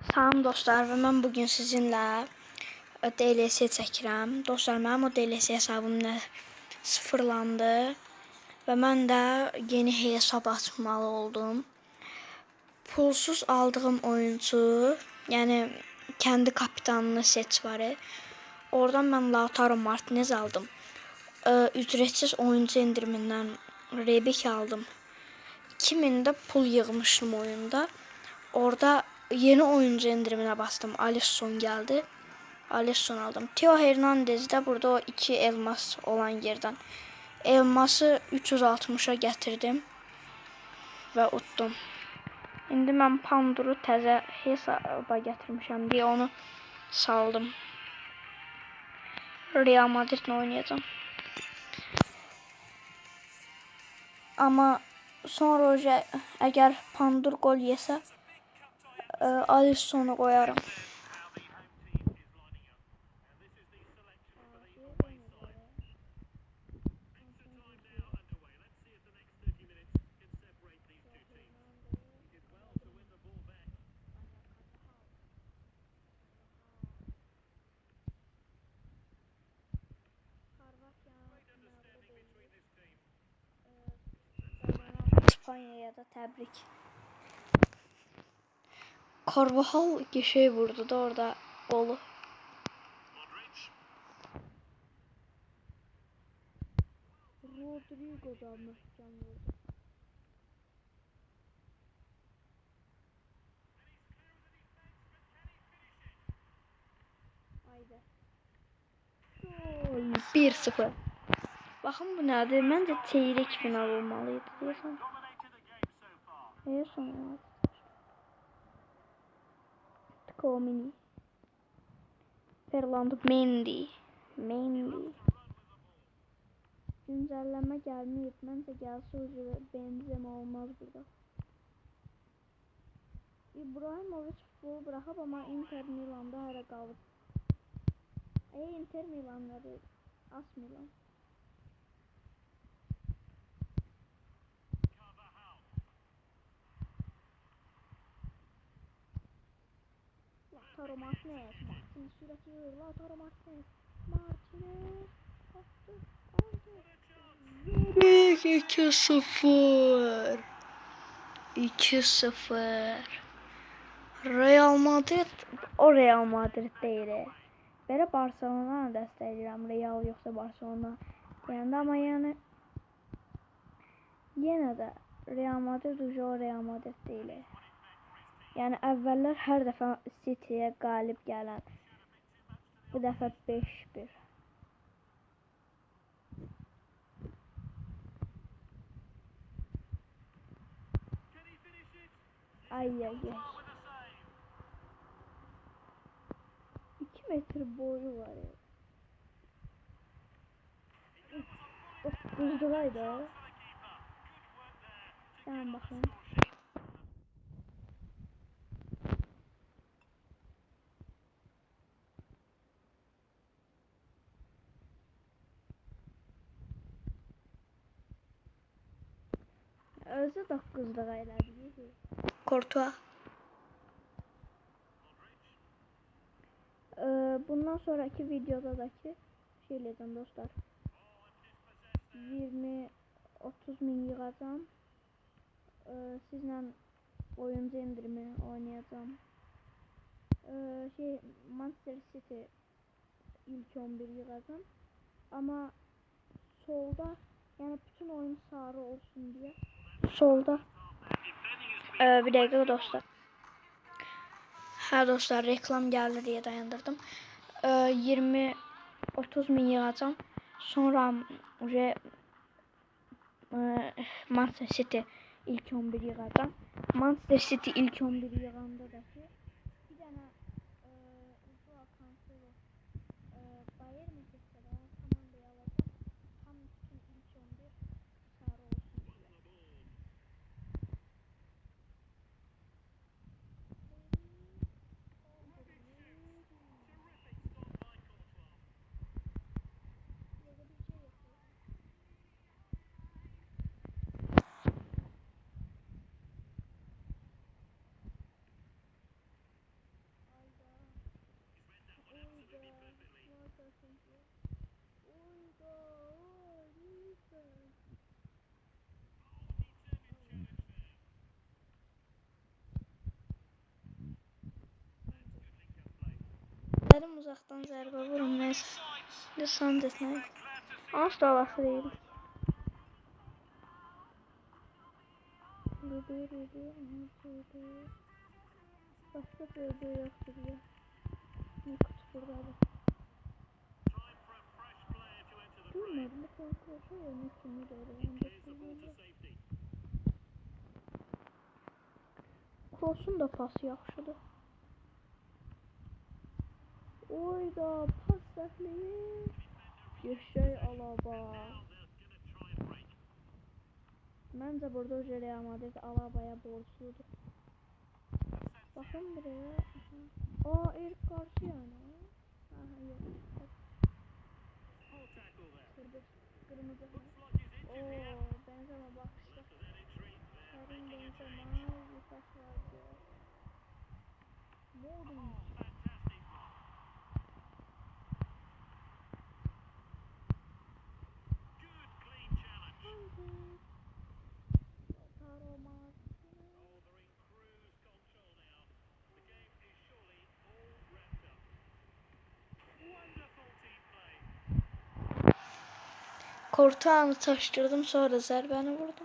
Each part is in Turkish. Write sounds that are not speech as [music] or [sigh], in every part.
Salam dostlar və mən bugün sizinlə DLC çəkirəm. Dostlar, mənim o DLC hesabım nə sıfırlandı və mən də yeni hesab açmalı oldum. Pulsuz aldığım oyuncu, yəni kendi kapitanını seç var. Oradan mən Lautaro Martinez aldım. Ee, ücretsiz oyuncu indirimindən Rebek aldım. 2000'de pul yığmışdım oyunda. Orada yeni oyuncu indirimine bastım. Alisson geldi. Alisson aldım. Theo Hernandez de burada o iki elmas olan yerden. Elması 360'a getirdim. Ve uttum. İndi mən Panduru təzə hesaba gətirmişəm deyə onu saldım. Real Madrid'le oynayacağım. Ama sonra eğer Pandur gol yese e, Alisson'u koyarım. İspanya'ya da tebrik. Carvajal şey vurdu da orada golü. Rodrigo'dan Möhkəm vurdu. Haydi. Gol 1-0. Bakın bu nedir? Bence çeyrek final olmalıydı diyorsan. En son ya. Komini. Fernando Mendy. Mendy. Güncelleme gelmeyip bence gelse ucu benzeme olmaz burada. İbrahimovic futbolu bırakıp ama Inter Milan'da hala kaldı. E Inter değil. As Milan. Lautaro Martinez. Martinez sürekli yiyor. Lautaro Martinez. Martinez. Attı. Yedik 2-0. 2-0. Real Madrid o Real Madrid değil. Belə Barcelona dəstəkləyirəm, Real yoxsa Barcelona deyəndə amma yəni yenə də Real Madrid ucu Real Madrid deyil. Yəni əvvəllər hər dəfə City-yə qalib gələn bu dəfə 5-1. Ay ay ay. 2 metre boyu var ya. Dokuzdulaydı o. Tamam bakayım. Özü dokuzluğa elədi. Kortua. Ee, bundan sonraki videoda da ki şey edeceğim dostlar. 20 30 min yığacağım. Ee, sizlə oyuncu indirimi oynayacağım. Ee, şey Manchester City ilk 11 yığacağım. Ama solda yani bütün oyun sarı olsun diye solda ee, bir dakika dostlar. Ha dostlar reklam geldi diye dayandırdım. Ee, 20 30 min yığacağım. Sonra re, e, Manchester City ilk 11 yığacağım. Manchester City ilk 11 yığanda da ki bir tane e, Joao Cancelo e, Bayern Münih'te de komandayı alacağım. Tam bütün ilk 11 sarı olsun diye. Böyle bir şey yapıyor. İstədim uzaqdan zərbə vurum, nəysə. Bir Sanchez nə? Ans da alası deyil. Rübü, rübü, rübü. Başqa rübü yoxdur ya. Ne kutu buradadır. Bilmədim, bu korku ya ne kimi öyrəndim. Crossun da pası yaxşıdır. Oy da pas səhliyi. Yaşay Alaba. Məncə burada o Real Madrid Alaba'ya borcludur. Baxın buraya. Aa, Erik Garcia ne? Aha, yok. Kırmızı. Oo, Benzema bakışta. Karim Benzema. Lucas vardı. Modric. Kortağını taştırdım sonra zərbəni vurdum.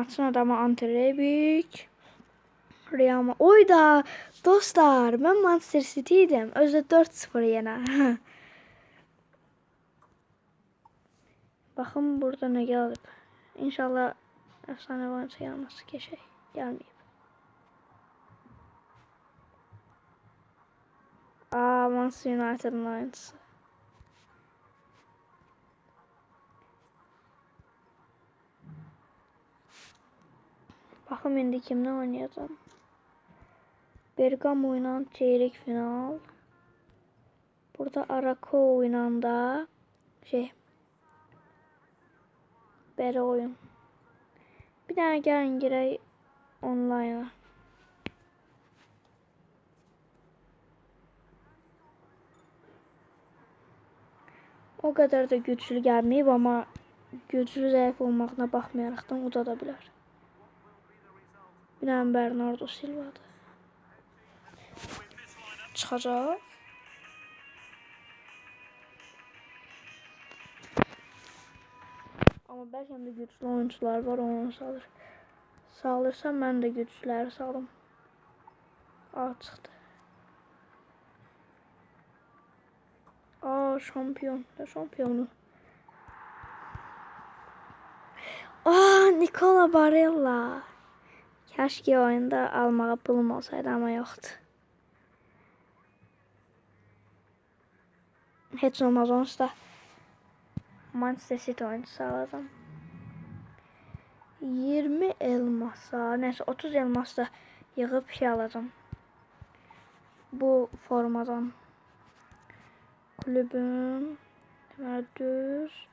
Maçın adamı Ante Rebic. Real Ma- Oy da dostlar ben Manchester City idim. Özde 4-0 yine. [laughs] Bakın burada ne geldi. İnşallah efsane varsa yalnız geçey. Gelmeyeyim. Aa Manchester United'ın aynısı. Bakın indi kimle oynayacağım. Bergamo ile çeyrek final. Burada Arako ile da şey Bere oyun. Bir tane gelin girey online'a. O kadar da güçlü gelmeyip ama güçlü zayıf olmağına baxmayaraktan udada bilər. Tane Bernardo Silva'dır. Çıxacaq. Ama belki de güçlü oyuncular var onu salır. Salırsam ben de güçlüləri salım. Aa çıxdı. Aa şampiyon. Ne şampiyonu? Aa Nicola Barella. Keşke oyunda almağa pulum olsaydı ama yoktu. Heç olmaz onsuz da Manchester City oyuncusu alacağım. 20 elmasa, neyse 30 elmas da yığıb şey alacağım. Bu formadan. Kulübüm. Deməli düz.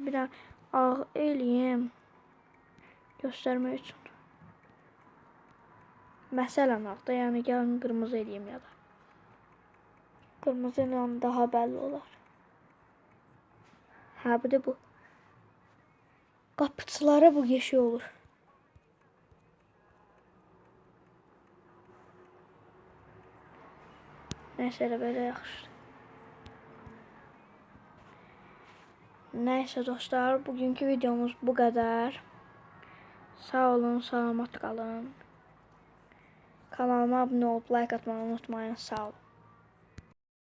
Bir dənə ağ eləyim. Göstərmək üçün. Məsələn ağda, yəni gəlin qırmızı eləyim ya da. Qırmızı ilə daha bəlli olar. Ha bir de bu. Kapıçılara bu yeşil olur. Neyse böyle yaxşı. Neyse dostlar, bugünkü videomuz bu kadar. Sağ olun, salamat qalın. Kanalıma abunə olub like atmayı unutmayın. Sağ olun.